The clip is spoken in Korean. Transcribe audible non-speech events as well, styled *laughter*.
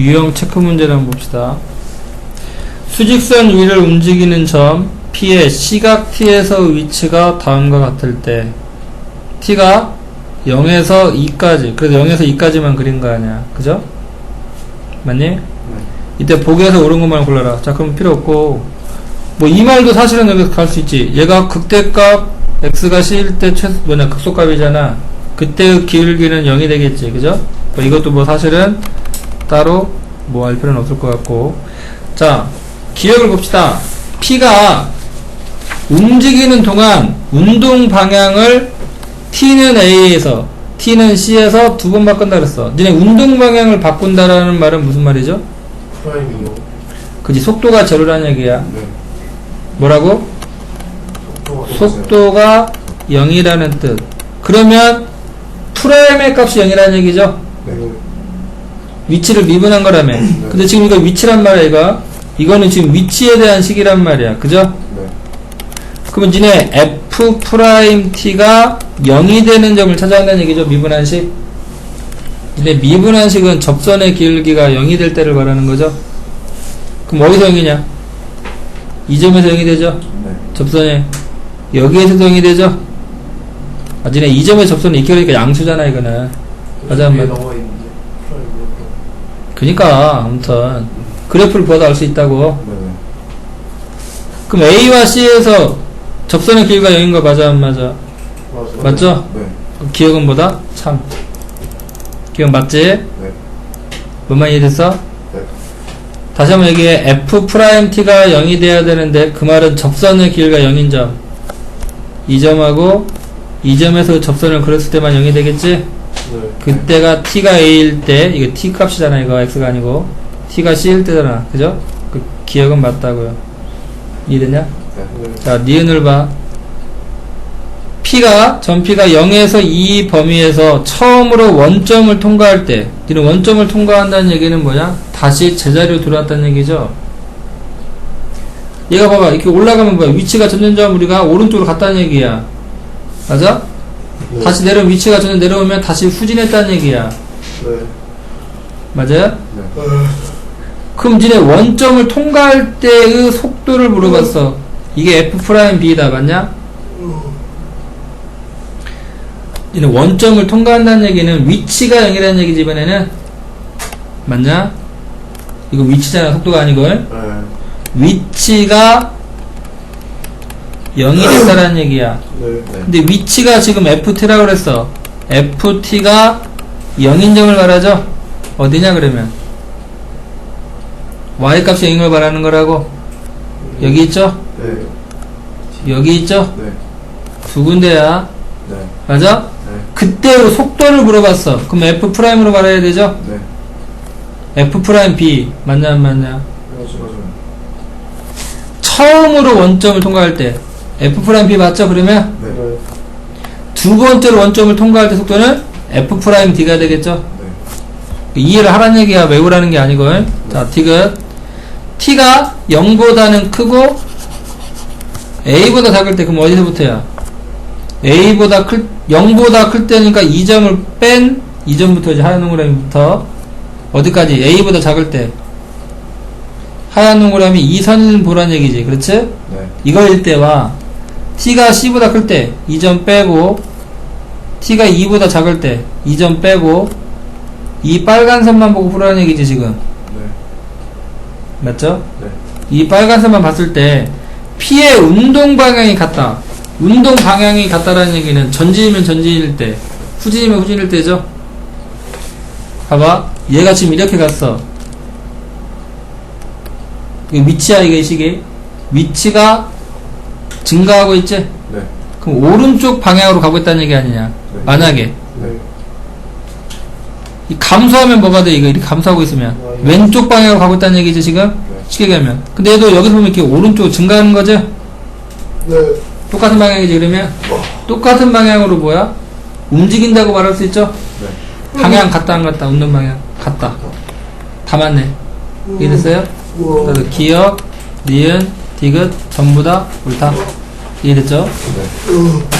유형 체크 문제를 한번 봅시다. 수직선 위를 움직이는 점 P의 시각 T에서 위치가 다음과 같을 때 T가 0에서 2까지 그래서 0에서 2까지만 그린 거 아니야 그죠? 맞니? 이때 보기에서 옳은 것만 골라라 자 그럼 필요 없고 뭐 이 말도 사실은 여기서 갈 수 있지 얘가 극대값 x가 c일 때 최소 뭐냐 극소값이잖아 그때의 기울기는 0이 되겠지 그죠? 뭐 이것도 뭐 사실은 따로 뭐 할 필요는 없을 것 같고 자 기억을 봅시다 P가 움직이는 동안 운동 방향을 T는 A에서 T는 C에서 두 번 바꾼다 그랬어 니네 운동 방향을 바꾼다라는 말은 무슨 말이죠? 프라임이요. 그지 속도가 제로라는 얘기야 네. 뭐라고? 속도가 속도가 0이라는 뜻 그러면 프라임의 값이 0이라는 얘기죠 네. 위치를 미분한 거라며. 근데 지금 이거 위치란 말이야 이거 이거는 지금 위치에 대한 식이란 말이야. 그죠? 네. 그러면 니네 f 프라임 t가 0이 되는 점을 찾아간다는 얘기죠 미분한 식? 근데 미분한 식은 접선의 기울기가 0이 될 때를 말하는 거죠? 그럼 어디서 0이냐? 이 점에서 0이 되죠? 네. 접선에 여기에서도 0이 되죠? 아 니네 이 점에 이렇게 그러니까 양수잖아 이거는. 맞아, 위에 맞아. 나와 있는데 프라임 이렇게. 그니까 아무튼 그래프를 보아도 알 수 있다고 네. 네. 그럼 A와 C에서 접선의 길이가 0인 거 맞아 안 맞아 맞아요. 맞죠? 네. 기억은 뭐다? 3 기억 맞지? 네. 뭔만 이해됐어? 네. 다시 한번 얘기해 F 프라임 T가 0이 돼야 되는데 그 말은 접선의 길이가 0인 점. 이 점하고 이 점에서 접선을 그렸을 때만 0이 되겠지? 네. 그때가 T가 A일 때 이거 T 값이잖아 이거 X가 아니고 T가 C일 때잖아 그죠? 그 기억은 맞다고요 이해됐냐? 네. 자, 니은을 봐. P가, 전 P가 0에서 2 범위에서 처음으로 원점을 통과할 때, 니는 원점을 통과한다는 얘기는 뭐냐? 다시 제자리로 들어왔다는 얘기죠? 얘가 봐봐. 이렇게 올라가면 뭐야? 위치가 점점점 우리가 오른쪽으로 갔다는 얘기야. 맞아? 네. 다시 내려, 위치가 점점 내려오면 다시 후진했다는 얘기야. 네. 맞아요? 네. 그럼 니네 원점을 통과할 때의 속도를 물어봤어. 이게 F 프라임 B다. 맞냐? 니네 원점을 통과한다는 얘기는 위치가 0이라는 얘기지, 이번에는. 맞냐? 이거 위치잖아, 속도가 아니고. 네. 위치가 0이 *laughs* 됐다라는 얘기야. 네. 네. 근데 위치가 지금 FT라고 그랬어. FT가 0인 점을 말하죠? 어디냐, 그러면? Y값이 0인 걸 말하는 거라고? 여기 있죠? 네. 여기 있죠? 네. 두 군데야. 네. 맞아? 네. 그때로 속도를 물어봤어. 그럼 F 프라임으로 말해야 되죠? 네. F 프라임 B. 맞냐, 안 맞냐? 처음으로 원점을 통과할 때. F 프라임 B 맞죠? 그러면? 네. 두 번째로 원점을 통과할 때 속도는 F 프라임 D가 되겠죠? 네. 이해를 하라는 얘기야. 외우라는 게 아니고. 자, T가, T가 0보다는 크고, A보다 작을 때, 그럼 어디서부터야? A보다 클, 0보다 클 때니까 2점을 뺀 2점부터 이제 하얀 동그라미부터 어디까지? A보다 작을 때. 하얀 동그라미 이 선을 보란 얘기지. 그렇지? 네. 이거일 때와 t가 c보다 클 때 2점 빼고 t가 2보다 작을 때 2점 빼고 이 빨간 선만 보고 풀라는 얘기지 지금 네. 맞죠? 네. 이 빨간 선만 봤을 때 p의 운동 방향이 같다 운동 방향이 같다라는 얘기는 전진이면 전진일 때 후진이면 후진일 때죠 봐봐 얘가 지금 이렇게 갔어 위치야 이게 이 시기 위치가 증가하고 있지? 네. 그럼 오른쪽 방향으로 가고 있다는 얘기 아니냐? 네. 만약에. 네. 이 감소하면 뭐가 돼? 이거 이렇게 감소하고 있으면. 왼쪽 방향으로 가고 있다는 얘기지 지금? 네. 쉽게 가면. 근데 얘도 여기서 보면 이렇게 오른쪽 증가하는 거지? 네. 똑같은 방향이지 그러면? 똑같은 방향으로 뭐야? 움직인다고 말할 수 있죠? 네. 방향 같다 안 같다? 웃는 방향 같다. 다 맞네. 이해됐어요? 그래서 기억, 니은, 디귿 전부 다 옳다 이해됐죠? 네.